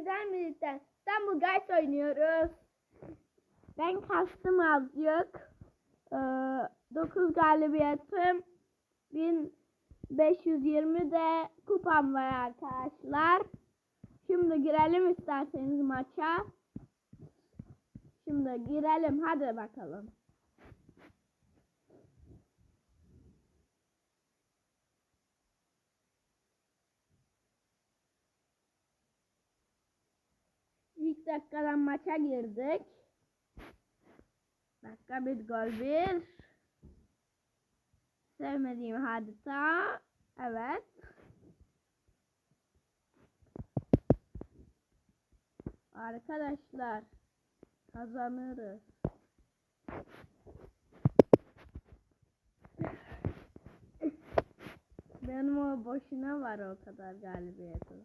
sizlerle birlikte İstanbul Guys oynuyoruz. Ben kastım azıcık. Ee, 9 galibiyetim. 1520 de kupam var arkadaşlar. Şimdi girelim isterseniz maça. Şimdi girelim hadi bakalım. İlk dakikadan maça girdik. Dakika bir gol bir. Sevmediğim harita. Evet. Arkadaşlar kazanırız. Benim o boşuna var o kadar galibiyetim.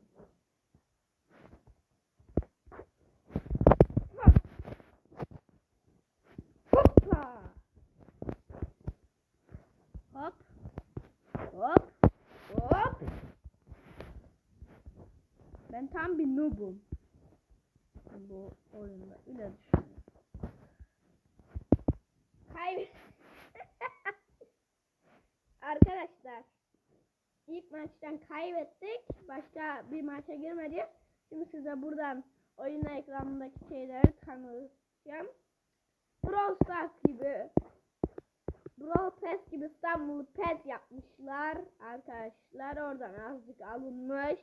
Ben tam bir noobum. Bu oyunda öyle düşünüyorum. Kayb Arkadaşlar ilk maçtan kaybettik. Başka bir maça girmedik. Şimdi size buradan oyun ekranındaki şeyleri tanıtacağım. Brawl Stars gibi Brawl Pass gibi İstanbul'u pet yapmışlar arkadaşlar. Oradan azıcık alınmış.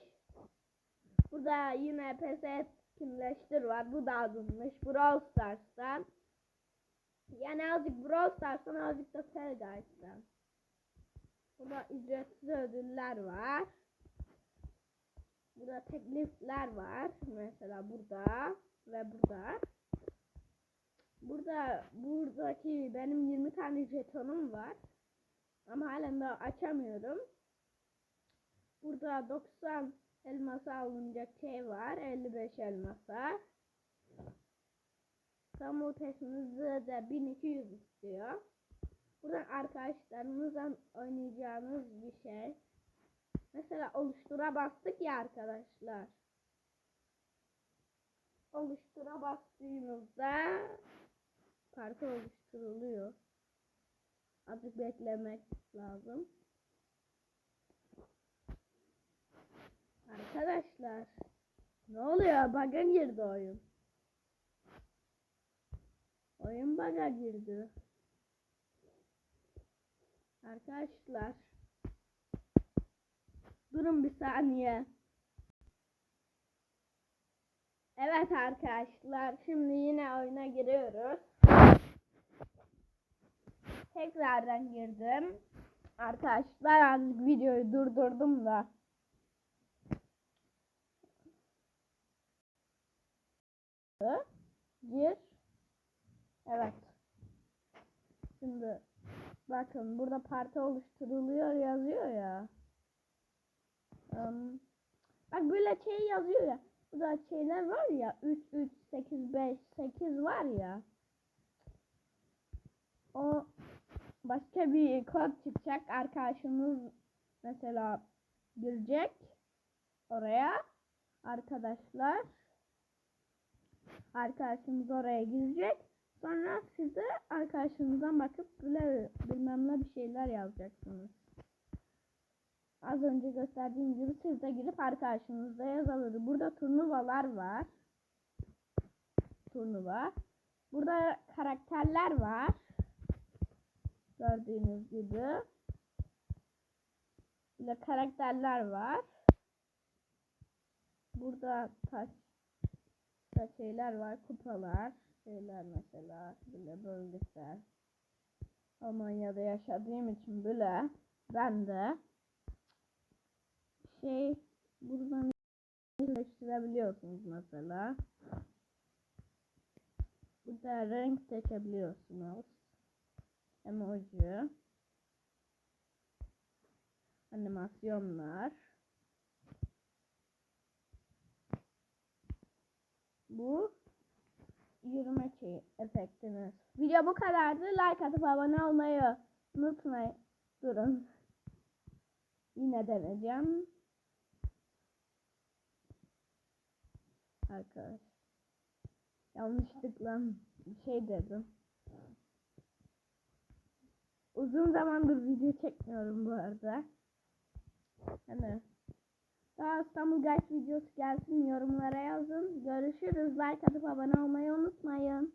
Burada yine PES etkinleştir var. Bu da alınmış. Brawl Stars'tan. Yani azıcık Brawl Stars'tan azıcık da Fall Guys'tan. Burada ücretsiz ödüller var. Burada teklifler var. Mesela burada ve burada. Burada buradaki benim 20 tane jetonum var. Ama halen daha açamıyorum. Burada 90 elmasa alınacak şey var. 55 elmasa. Kamu testinizi de 1200 istiyor. Buradan arkadaşlarınızla oynayacağınız bir şey. Mesela oluştura bastık ya arkadaşlar. Oluştura bastığımızda parkur oluşturuluyor. Azıcık beklemek lazım. Arkadaşlar ne oluyor? Bug'a girdi oyun. Oyun bug'a girdi. Arkadaşlar durun bir saniye. Evet arkadaşlar şimdi yine oyuna giriyoruz. Tekrardan girdim. Arkadaşlar videoyu durdurdum da. Gir. Evet. Şimdi bakın burada parti oluşturuluyor yazıyor ya. Um, bak böyle şey yazıyor ya. Burada şeyler var ya 3 3 8 5 8 var ya. O başka bir kod çıkacak. Arkadaşınız mesela girecek oraya. Arkadaşlar arkadaşımız oraya girecek. Sonra size arkadaşınızdan bakıp bile bilmem ne bir şeyler yazacaksınız. Az önce gösterdiğim gibi siz de girip arkadaşınızda yazılır. Burada turnuvalar var. Turnuva. Burada karakterler var. Gördüğünüz gibi. Burada karakterler var. Burada taş da şeyler var. Kupalar. Şeyler mesela. Böyle bölgesel. Almanya'da yaşadığım için böyle. Ben de şey buradan değiştirebiliyorsunuz mesela. Burada renk seçebiliyorsunuz. Emoji. Animasyonlar. Bu yürüme şey efektiniz. Video bu kadardı. Like atıp abone olmayı unutmayın. Durun. Yine deneyeceğim. Arkadaş. Yanlışlıkla şey dedim. Uzun zamandır video çekmiyorum bu arada. Hani daha İstanbul Guys videosu gelsin yorumlara yazın. Görüşürüz. Like atıp abone olmayı unutmayın.